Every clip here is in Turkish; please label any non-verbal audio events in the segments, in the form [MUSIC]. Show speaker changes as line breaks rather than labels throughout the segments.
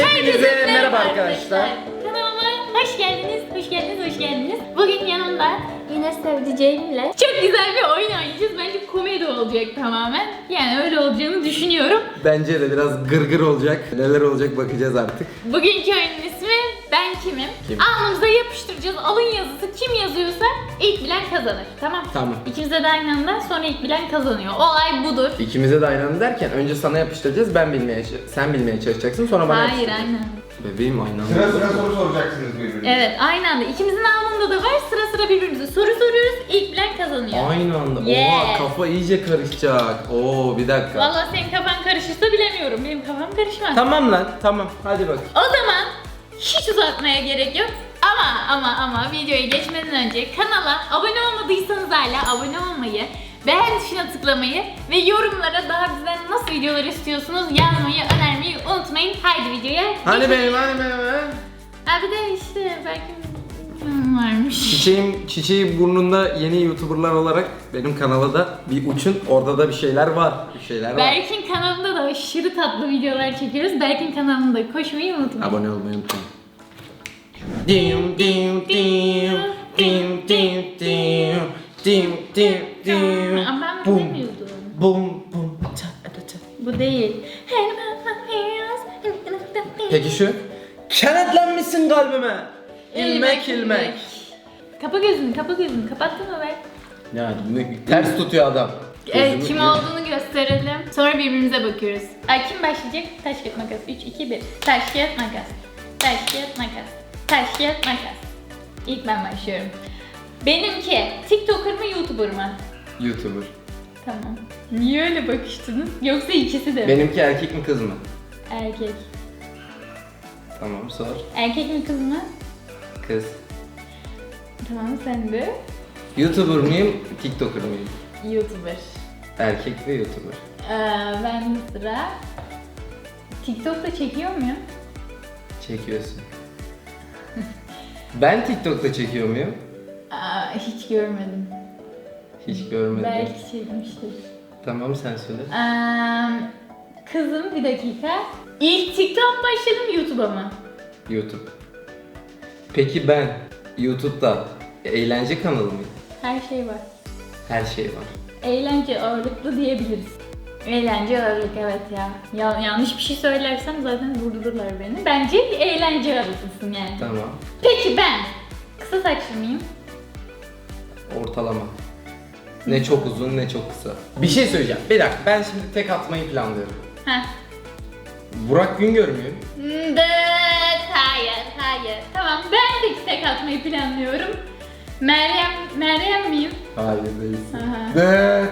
Hepinize merhaba arkadaşlar.
Kanalıma hoş geldiniz, hoş geldiniz, hoş geldiniz. Bugün yanımda yine sevdiceğimle çok güzel bir oyun oynayacağız. Bence komedi olacak tamamen. Yani öyle olacağını düşünüyorum.
Bence de biraz gırgır olacak. Neler olacak bakacağız artık.
Bugünkü oyunun ismi Ben Kimim?
Kim?
Alnımıza yapıştıracağız. Alın yazısı kim yazıyorsa ilk bilen kazanır. Tamam.
Tamam.
İkimize de aynı anda sonra ilk bilen kazanıyor. Olay budur.
İkimize de aynı anda derken önce sana yapıştıracağız, ben bilmeye, sen bilmeye çalışacaksın sonra bana
Hayır
yapıştıracaksın.
aynen.
Bebeğim aynı anda.
Sıra sıra soru soracaksınız birbirine.
Evet aynı anda. İkimizin alnında da var. Sıra sıra birbirimize soru soruyoruz. İlk bilen kazanıyor.
Aynı anda.
Yes.
Oha kafa iyice karışacak. Oo bir dakika.
Vallahi senin kafan karışırsa bilemiyorum. Benim kafam karışmaz.
Tamam lan tamam hadi bak.
O zaman hiç uzatmaya gerek yok. Ama ama ama videoya geçmeden önce kanala abone olmadıysanız hala abone olmayı, beğen tuşuna tıklamayı ve yorumlara daha bizden nasıl videolar istiyorsunuz yazmayı, önermeyi unutmayın. Haydi videoya
Hani
geçelim.
benim hani benim ha?
Ha bir de işte belki hmm, varmış.
Çiçeğim, çiçeği burnunda yeni youtuberlar olarak benim kanala da bir uçun. Orada da bir şeyler var. Bir şeyler var.
Berk'in kanalında da aşırı tatlı videolar çekiyoruz. Berk'in kanalında koşmayı unutmayın.
Abone olmayı unutmayın. Dim dim dim dim dim dim dim dim dim
Ama ben
bum
bilemiyordum.
bum bum ta ta ta.
Bu değil.
Peki şu? Kenetlenmişsin kalbime. İlmek ilmek.
Kapa gözünü, kapa gözünü. Kapattın mı Berk?
Yani ne- ters tutuyor adam.
Evet,
Gözümü-
kim olduğunu gösterelim. Sonra birbirimize bakıyoruz. Ay kim başlayacak? Taş kağıt makas. 3 2 1. Taş kağıt makas. Taş kağıt makas. Taş kağıt makas. İlk ben başlıyorum. Benimki TikToker mı YouTuber mı?
Youtuber.
Tamam. Niye öyle bakıştınız? Yoksa ikisi de mi?
Benimki erkek mi kız mı?
Erkek.
Tamam sor.
Erkek mi kız mı?
Kız.
Tamam sen de.
Youtuber mıyım? TikToker mıyım?
YouTuber.
Erkek ve Youtuber.
Ee, ben sıra. TikTok'ta çekiyor muyum?
Çekiyorsun. Ben TikTok'ta çekiyor muyum?
Aa, hiç görmedim.
Hiç görmedim.
Belki çekmiştir.
Tamam sen söyle.
Ee, kızım bir dakika. İlk TikTok başladım YouTube'a mı?
YouTube. Peki ben YouTube'da eğlence kanalı mıyım?
Her şey var.
Her şey var.
Eğlence ağırlıklı diyebiliriz. Eğlence ağırlık evet ya. ya. Yanlış bir şey söylersem zaten durdururlar beni. Bence eğlence ağırlıklısın yani.
Tamam.
Peki ben kısa saçlı mıyım?
Ortalama. Ne çok uzun ne çok kısa. Bir şey söyleyeceğim. Bir dakika ben şimdi tek atmayı planlıyorum.
Heh.
Burak Güngör müyüm?
Dıt, hayır, hayır. Tamam, ben de tek atmayı planlıyorum. Meryem, Meryem miyim?
Hayır değilsin.
Aha.
De.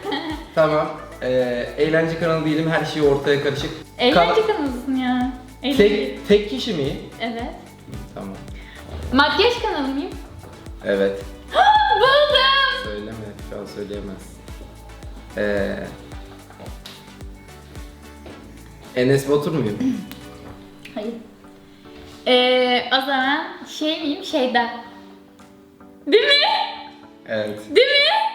[LAUGHS] tamam. Ee, eğlence kanalı değilim. Her şey ortaya karışık.
Eğlence kanalısın ya.
Kana-
Eğlence.
tek, tek kişi miyim?
Evet.
Tamam.
Makyaj kanalı mıyım?
Evet. [GASPS]
Buldum.
Söyleme. Şu an söyleyemez. Ee, Enes Batur muyum? [CLEARS THROAT]
Hayır. Ee, o zaman şey miyim? Şeyda. Değil mi?
evet.
Değil mi?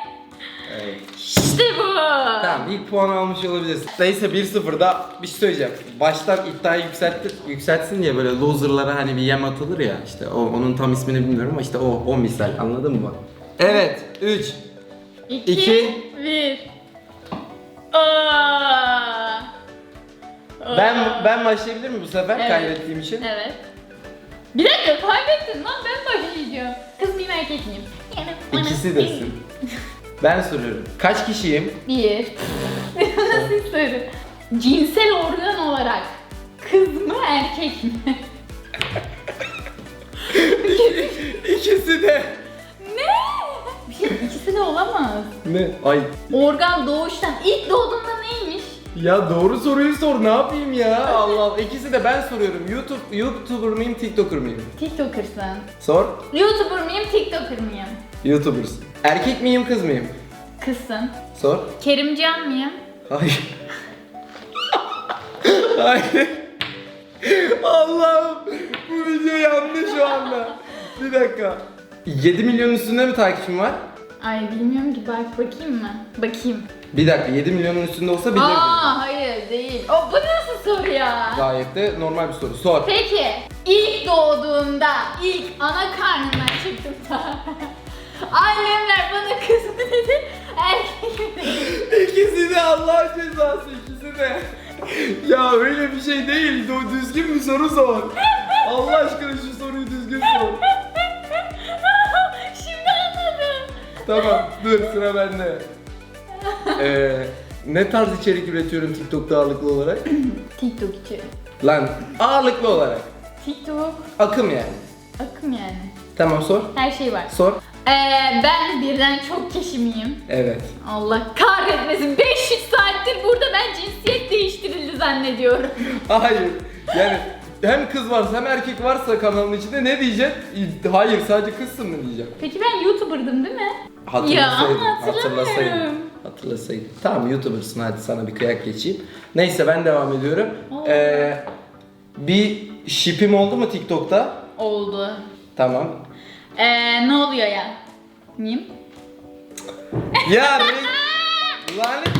Evet.
İşte bu.
Tamam ilk puan almış olabilirsin. Neyse 1-0'da bir şey söyleyeceğim. Baştan iddiayı yükseltti, yükseltsin diye böyle loserlara hani bir yem atılır ya işte o, onun tam ismini bilmiyorum ama işte o, o misal anladın mı? Evet 3
İki,
İki.
bir. Aa.
Ben ben başlayabilir miyim bu sefer
Evet.
kaybettiğim için?
Evet. Bir dakika kaybettin lan ben başlayacağım. Kız mıyım erkek miyim?
İkisi desin. [LAUGHS] Ben soruyorum. Kaç kişiyim?
Bir. [LAUGHS] Nasıl soru? Cinsel organ olarak kız mı erkek mi? [LAUGHS]
İkisi de.
ne? Bir şey ikisi de olamaz.
Ne? Ay
Organ doğuştan ilk doğduğunda neymiş?
Ya doğru soruyu sor ne yapayım ya? Allah. İkisi de ben soruyorum. YouTube YouTuber mıyım, TikToker mıyım?
TikToker'sın.
Sor.
YouTuber mıyım, TikToker mıyım?
YouTuber'sın. Erkek miyim, kız mıyım?
Kızsın.
Sor.
Kerimcan mıyım?
Hayır. Hayır. Allah'ım bu video yandı şu anda. Bir dakika. 7 milyon üstünde mi takipçim var?
Ay bilmiyorum ki bak bakayım mı? Bakayım.
Bir dakika 7 milyonun üstünde olsa bilirdim.
Aa hayır değil. O bu nasıl soru ya?
Gayet de normal bir soru. Sor.
Peki ilk doğduğumda, ilk ana karnından çıktığımda [LAUGHS] annemler bana kız dedi, erkek dedi?
İkisi de Allah cezası ikisi de. ya öyle bir şey değil. Düzgün bir soru sor. [LAUGHS] Allah aşkına şu soruyu düzgün sor. Tamam dur sıra bende. Ee, ne tarz içerik üretiyorum TikTok'ta ağırlıklı olarak? [CLEARS THROAT]
TikTok için.
Lan ağırlıklı olarak.
TikTok
Akım yani.
akım yani.
Tamam sor.
Her şey var.
Sor.
Ee, ben birden çok kişi miyim?
Evet.
Allah kahretmesin 500 saattir burada ben cinsiyet değiştirildi zannediyorum. [LAUGHS]
Hayır. Yani hem kız varsa hem erkek varsa kanalın içinde ne diyecek? Hayır sadece kızsın mı diyeceğim.
Peki ben YouTuber'dım değil mi?
Hatırlasaydın.
Ya ama hatırlamıyorum.
hatırlasaydın. Hatırlasaydın. Tamam YouTuber'sın hadi sana bir kıyak geçeyim. Neyse ben devam ediyorum.
Oo.
Ee, bir şipim oldu mu TikTok'ta?
Oldu.
Tamam.
Ee, ne oluyor ya? Miyim?
Ya ne? Lanet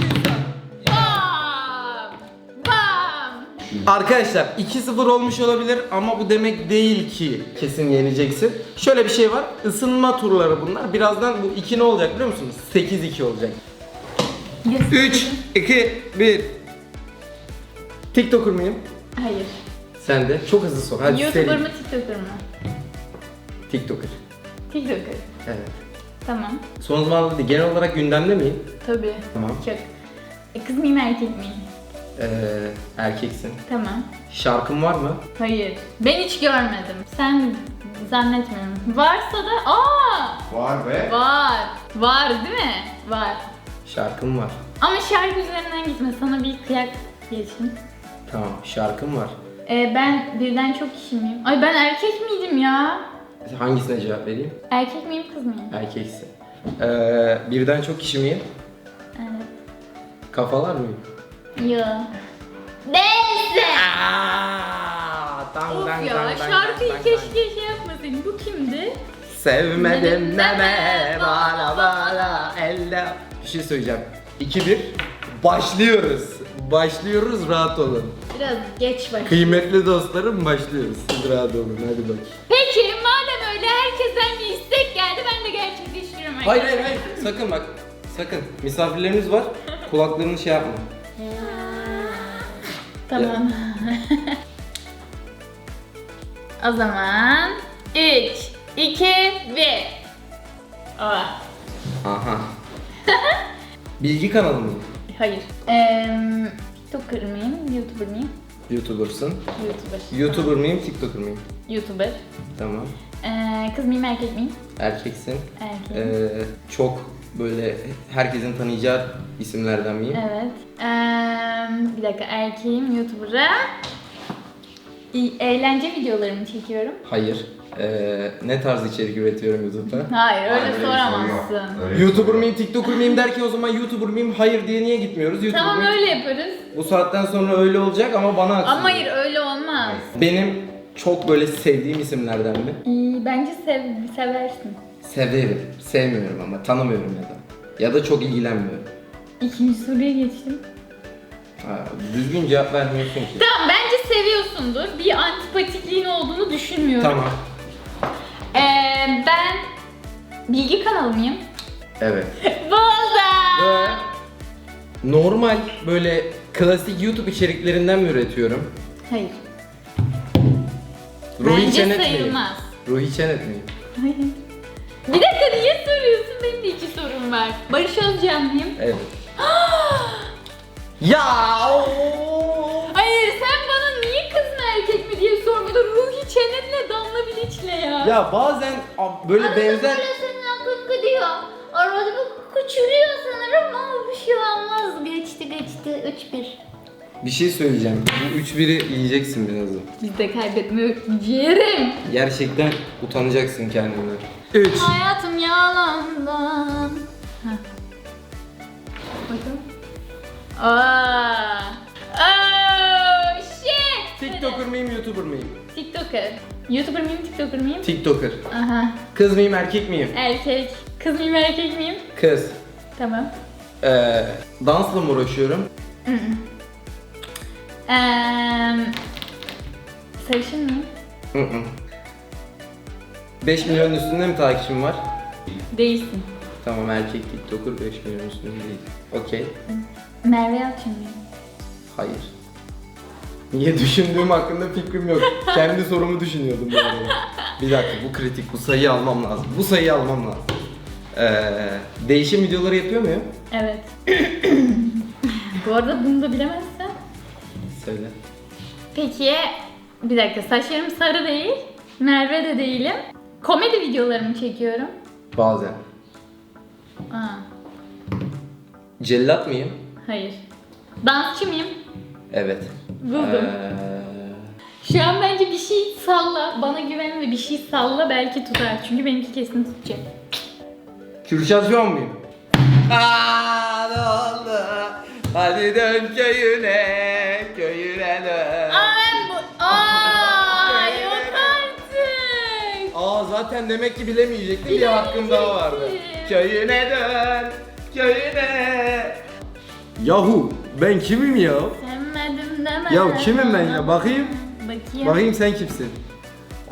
Arkadaşlar 2-0 olmuş olabilir ama bu demek değil ki kesin yeneceksin. Şöyle bir şey var. ısınma turları bunlar. Birazdan bu 2 ne olacak biliyor musunuz? 8-2 olacak.
Yes.
3, 2, 1. TikToker mıyım?
Hayır.
Sen de. Çok hızlı sor. Hadi
YouTuber
seri.
mı TikToker mı?
TikToker.
TikToker.
Evet.
Tamam.
Son zamanlarda değil, genel olarak gündemde miyim?
Tabii.
Tamam.
Çok. E, kız mıyım erkek miyim?
Ee, erkeksin.
Tamam.
Şarkın var mı?
Hayır. Ben hiç görmedim. Sen zannetmiyorum. Varsa da aa
Var be.
var. Var değil mi? Var.
Şarkım var.
Ama şarkı üzerinden gitme. Sana bir kıyak geçin.
Tamam, şarkım var.
Ee, ben birden çok kişi miyim? Ay ben erkek miydim ya?
Hangisine cevap vereyim?
Erkek miyim kız mıyım?
Erkeksin. Ee, birden çok kişi miyim?
Evet.
Kafalar mıyım?
Yo. Neyse.
Aa, dang,
Of
dang,
ya
dang, dang,
şarkıyı
dang,
keşke şey yapmasaydın. Bu kimdi?
Sevmedim deme bana bana elde. Bir şey söyleyeceğim. 2-1. Başlıyoruz. Başlıyoruz rahat olun.
Biraz geç bak.
Kıymetli dostlarım başlıyoruz. Siz rahat olun hadi bakayım.
Peki madem öyle herkesten bir istek geldi ben de gerçekleştiriyorum.
Hayır hayır hayır sakın bak. Sakın. Misafirlerimiz var. Kulaklarını şey yapma.
Tamam. [LAUGHS] o zaman 3, 2, 1. Ah.
Aha. [LAUGHS] Bilgi kanalı mı?
Hayır. Eee TikToker mıyım? YouTuber mıyım?
YouTuber'sın.
YouTuber.
YouTuber mıyım, TikToker mıyım?
YouTuber.
Tamam.
Eee kız mıyım erkek miyim?
Erkeksin.
Erkek.
Ee, çok böyle herkesin tanıyacağı isimlerden miyim?
Evet. Eee bir dakika erkeğim YouTuber'a. Eğlence videolarımı çekiyorum.
Hayır. Ee, ne tarz içerik üretiyorum YouTube'da?
Hayır öyle
soru yok.
soramazsın.
Öyle bir
YouTuber miyim, TikToker miyim derken o zaman YouTuber miyim? Hayır diye niye gitmiyoruz? YouTuber
Tamam
mıyım?
öyle yaparız.
Bu saatten sonra öyle olacak ama bana haksızlık.
Ama hayır öyle olmaz.
Benim çok böyle sevdiğim isimlerden mi?
İyi, bence sev, seversin.
Severim. Sevmiyorum ama tanımıyorum ya da. Ya da çok ilgilenmiyorum.
İkinci soruya geçtim.
Ha, düzgün cevap vermiyorsun ki.
Tamam bence seviyorsundur. Bir antipatikliğin olduğunu düşünmüyorum.
Tamam.
Ee, ben bilgi kanalı mıyım?
Evet. [LAUGHS]
Boza!
Ve normal böyle klasik YouTube içeriklerinden mi üretiyorum?
Hayır.
Ruhi
bence
Çenet miyim?
sayılmaz.
Ruhi Çenet miyim?
Hayır. [LAUGHS] Bir dakika niye soruyorsun? Benim de iki sorum var. Barış Özcan mıyım?
Evet. [GASPS] ya oo!
Hayır sen bana niye kız mı erkek mi diye sormadın. Ruhi Çenet'le Damla Bilic'le ya.
Ya bazen a- böyle benzer
senin aklın gidiyor. Arada bir küçülüyor sanırım ama bir şey olmaz. Geçti geçti 3-1.
Bir şey söyleyeceğim. Bu 3-1'i yiyeceksin birazdan.
Biz de kaybetme ciğerim.
Gerçekten utanacaksın kendinden. 3
Hayatım yalandan. Heh. Bakın. Aa. Oh shit.
TikToker mıyım, YouTuber mıyım?
TikToker. YouTuber mıyım, TikToker mıyım?
TikToker.
Aha.
Kız mıyım, erkek miyim?
Erkek. Kız mıyım erkek miyim?
Kız.
Tamam.
Ee, dansla mı uğraşıyorum?
Eee sarışın mıyım?
Hı hı. 5 milyon üstünde mi takipçim var?
Değilsin.
Tamam erkek TikToker 5 milyon üstünde değil. Okey.
Merve Yalçın mıyım?
Hayır. Niye düşündüğüm hakkında fikrim yok. Kendi sorumu düşünüyordum bu arada. Bir dakika bu kritik. Bu sayıyı almam lazım. Bu sayıyı almam lazım. Ee, değişim videoları yapıyor muyum?
Evet. [COUGHS] Bu arada bunu da bilemezsen.
Söyle.
Peki bir dakika saçlarım sarı değil. Merve de değilim. Komedi videolarımı çekiyorum.
Bazen.
Aa,
Cellat mıyım?
hayır. Dansçı mıyım?
Evet.
Buldum.
Ee,
Şu an bence bir şey salla. Bana güven ve bir şey salla belki tutar. Çünkü benimki kesin tutacak.
Kürşat Şoğan muyum? Aa, ne oldu? Hadi dön köyüne, dön.
Aa ben bu... Aa yok artık.
Aa zaten demek ki bilemeyecektim bir hakkım daha vardı.
Bilemeyecektim.
Köyüne dön, köyüne. Yahu ben kimim ya?
Sevmedim deme.
Ya kimim ben ya? Bakayım.
Bakayım.
Bakayım sen kimsin?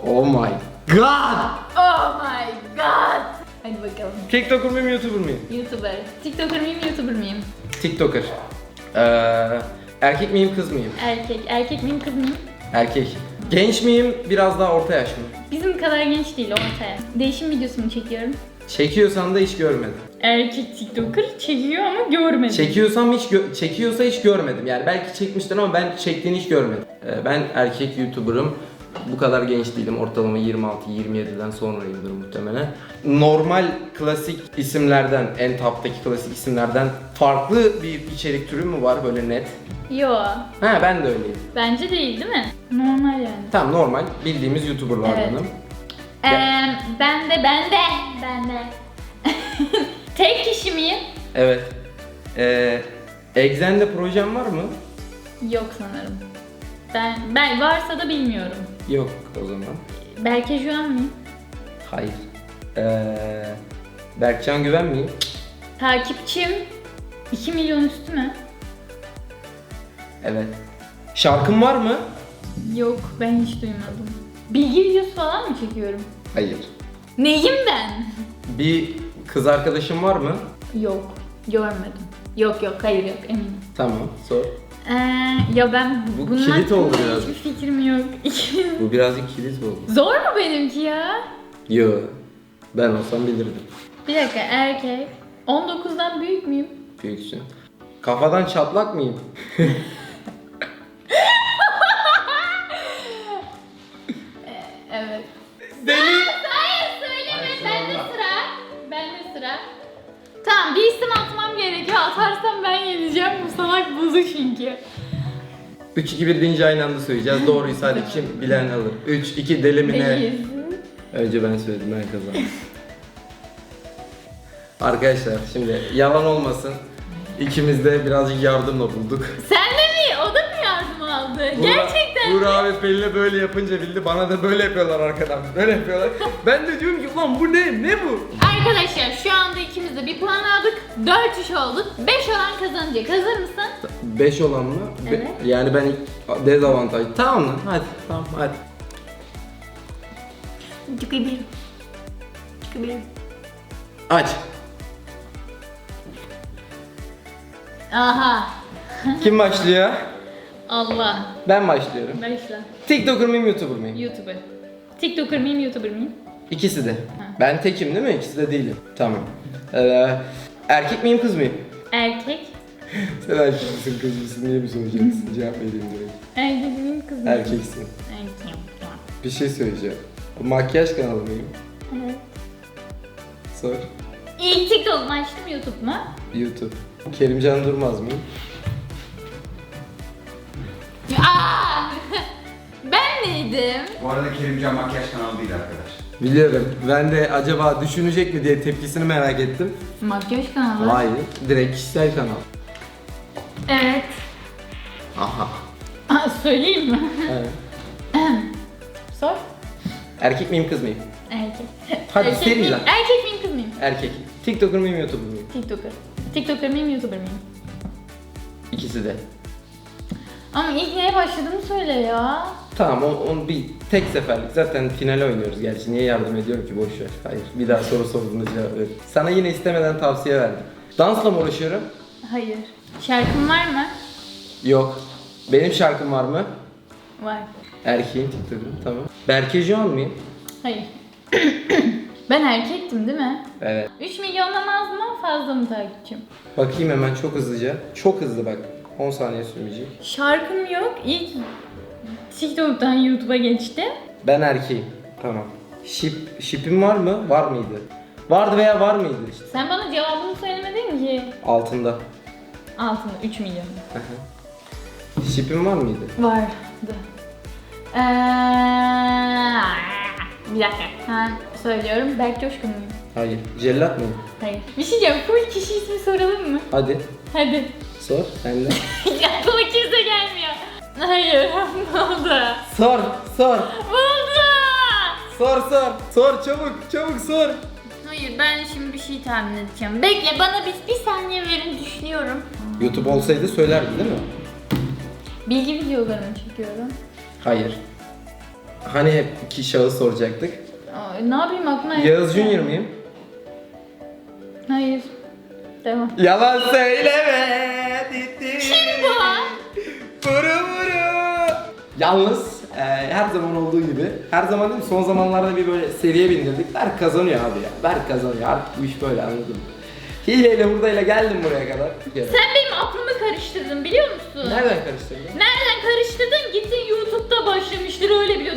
Oh my god!
Oh my god. Hadi bakalım.
TikToker mıyım, YouTuber mıyım?
YouTuber. TikToker mıyım, YouTuber mıyım?
TikToker. Ee, erkek miyim, kız mıyım?
Erkek. Erkek miyim, kız mıyım?
Erkek. Genç miyim, biraz daha orta yaş mı?
Bizim kadar genç değil ortaya. Değişim videosunu çekiyorum.
Çekiyorsan da hiç görmedim.
Erkek TikToker çekiyor ama görmedim.
Çekiyorsam hiç gö- çekiyorsa hiç görmedim. Yani belki çekmiştir ama ben çektiğini hiç görmedim. Ee, ben erkek YouTuber'ım. Bu kadar genç değilim. Ortalama 26-27'den sonrayımdır muhtemelen. Normal klasik isimlerden, en taptaki klasik isimlerden farklı bir içerik türü mü var böyle net?
Yo.
Ha ben de öyleyim.
Bence değil değil mi? Normal yani.
Tamam normal bildiğimiz YouTuber'lardanım.
Ee, ben de ben de ben de. [LAUGHS] Tek kişi miyim?
Evet. Ee, Exen'de projem var mı?
Yok sanırım. Ben ben varsa da bilmiyorum.
Yok o zaman.
Belki şu an mıyım?
Hayır. Ee, Berkcan Güven miyim?
Takipçim 2 milyon üstü mü?
Evet. Şarkım var mı?
Yok ben hiç duymadım. Bilgi videosu falan mı çekiyorum?
Hayır.
Neyim ben?
Bir kız arkadaşım var mı?
Yok görmedim. Yok yok hayır yok eminim.
Tamam, sor.
Ee, ya ben
Bu
bunun
kilit oldu
hakkında
biraz.
Hiçbir fikrim yok. [LAUGHS]
Bu birazcık kilit oldu.
Zor mu benimki ya?
Yo. Ben olsam bilirdim.
Bir dakika erkek. 19'dan büyük müyüm?
Büyüksün. Kafadan çatlak mıyım? [LAUGHS]
Evet.
Deli.
Tamam bir isim atmam gerekiyor. Atarsam ben yeneceğim. Bu salak bozu çünkü.
3 2 1 deyince aynı anda söyleyeceğiz. Doğruysa [LAUGHS] hadi kim bilen alır. 3 2 deli mi ne?
Değiliz.
Önce ben söyledim ben kazandım. Arkadaşlar şimdi yalan olmasın. İkimiz de birazcık yardımla bulduk.
Sen de mi? O da mı yardım aldı? Gerçekten mi?
Buğra abi Pelin'e böyle yapınca bildi. Bana da böyle yapıyorlar arkadan. Böyle yapıyorlar. ben de diyorum ki ulan bu ne? Ne bu?
Arkadaşlar şu anda ikimiz de bir puan aldık. 4-3 olduk. 5 olan kazanacak. Hazır mısın?
5 olan mı? Be-
Evet.
yani ben ilk dezavantaj. Tamam lan hadi. Tamam hadi.
Çıkabilirim. Çıkabilirim.
Aç.
Aha.
Kim başlıyor?
Allah.
Ben başlıyorum.
Başla.
TikToker mıyım, YouTuber mıyım?
YouTuber. TikToker mıyım, YouTuber mıyım?
İkisi de. Ben tekim değil mi? İkisi de değilim. Tamam. Ee, erkek miyim, kız mıyım?
Erkek.
Sen erkek misin, kız mısın diye mi soracaksın? Cevap vereyim direkt.
Erkek miyim, kız mıyım?
Erkeksin.
Erkeğim. Tamam.
Bir şey söyleyeceğim. Bu makyaj kanalı mıyım?
Evet.
Sor.
İlk TikTok'umu açtım YouTube mu?
YouTube. Kerimcan Durmaz mıyım?
Aa! [LAUGHS] ben neydim?
Bu arada Kerimcan makyaj kanalı değil arkadaş.
Biliyorum. Ben de acaba düşünecek mi diye tepkisini merak ettim.
Makyaj kanalı.
Hayır. Direkt kişisel kanal.
Evet.
Aha.
Aa, söyleyeyim mi?
Evet. [CLEARS THROAT]
Sor.
Erkek miyim, kız mıyım?
Erkek.
Hadi
erkek
seri
miyim?
lan.
Erkek miyim, kız mıyım?
Erkek. TikToker mıyım YouTuber mıyım?
TikToker. TikToker mıyım, YouTuber mıyım?
İkisi de.
Ama ilk neye başladığını söyle ya.
Tamam onu, onu bir tek seferlik zaten final oynuyoruz gerçi niye yardım ediyorum ki boş ver. Hayır bir daha soru sorduğunda cevap ver. Sana yine istemeden tavsiye verdim. Dansla mı uğraşıyorum?
Hayır. Şarkın var mı?
Yok. Benim şarkım var mı?
Var.
Erkeğin TikToker'ım tamam. Berke Joan mıyım?
Hayır. [COUGHS] ben erkektim değil mi?
Evet.
3 milyondan az mı fazla mı takipçim?
Bakayım hemen çok hızlıca. Çok hızlı bak. 10 saniye sürmeyecek.
Şarkım yok. İlk TikTok'tan YouTube'a geçti.
Ben erkeğim. Tamam. Şip, şipim var mı? Var mıydı? Vardı veya var mıydı.
Sen bana cevabını söylemedin ki.
Altında.
Altında 3 milyon.
Şipim var mıydı?
Vardı. Ee, bir dakika. Ben söylüyorum. Berk Coşkun muyum?
Hayır. Cellat mıyım?
Hayır. Bir şey diyeceğim. Full kişi ismi soralım mı?
Hadi.
Hadi.
Sor. Sen de. [LAUGHS]
Aklıma kimse gelmiyor. Hayır. [LAUGHS] ne oldu?
sor. Sor.
Buldu.
Sor sor. Sor çabuk. Çabuk sor.
Hayır ben şimdi bir şey tahmin edeceğim. Bekle bana bir, bir saniye verin düşünüyorum.
YouTube olsaydı söylerdi değil mi?
Bilgi videolarını çekiyorum.
Hayır. Hani hep iki şahıs soracaktık.
Ay, ne yapayım aklıma
Yağız Junior muyum?
Hayır. Devam.
Yalan söyleme.
Kim bu?
Vuru vuru. Yalnız e, her zaman olduğu gibi, her zaman değil mi? Son zamanlarda bir böyle seviye bindirdik. Berk kazanıyor abi ya. Berk kazanıyor. Artık bu iş böyle anladın mı? Hileyle buradayla geldim buraya kadar. Kere.
Sen benim aklımı karıştırdın biliyor musun?
Nereden karıştırdın?
Nereden karıştırdın? Gittin YouTube'da başlamıştır öyle biliyordum.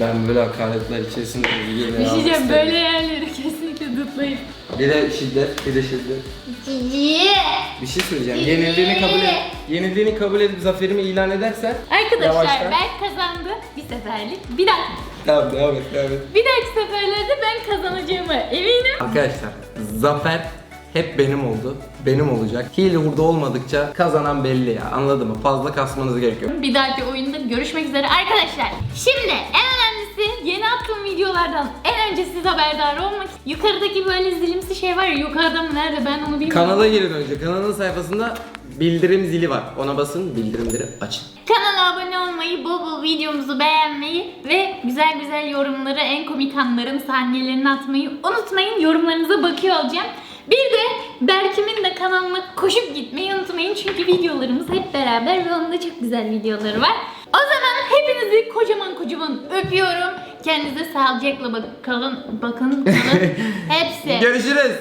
Ben böyle hakaretler içerisinde bilgiyle
Bir şey diyeceğim böyle yerleri kesinlikle tutlayın.
Bir de şiddet, bir de şiddet. Bir şey söyleyeceğim. Yenildiğini kabul et. Yenildiğini kabul edip zaferimi ilan edersen
Arkadaşlar
Yavaştan.
Berk kazandı bir seferlik. Bir dakika.
Tamam devam et devam et.
Bir dahaki seferlerde ben kazanacağıma eminim.
Arkadaşlar zafer hep benim oldu. Benim olacak. Hile hurda olmadıkça kazanan belli ya. Anladın mı? Fazla kasmanız gerekiyor.
Bir dahaki oyunda görüşmek üzere arkadaşlar. Şimdi en yeni attığım videolardan en önce siz haberdar olmak için yukarıdaki böyle zilimsi şey var ya yukarıda mı nerede ben onu bilmiyorum.
Kanala girin önce. Kanalın sayfasında bildirim zili var. Ona basın bildirimleri açın.
Kanala abone olmayı, bol bol videomuzu beğenmeyi ve güzel güzel yorumları, en komik anların sahnelerini atmayı unutmayın. Yorumlarınıza bakıyor olacağım. Bir de Berkim'in de kanalına koşup gitmeyi unutmayın çünkü videolarımız hep beraber ve onun da çok güzel videoları var. O zaman hepinizi kocaman kocaman öpüyorum. Kendinize sağlıcakla bak kalın, bakın [LAUGHS] kalın. Hepsi.
Görüşürüz.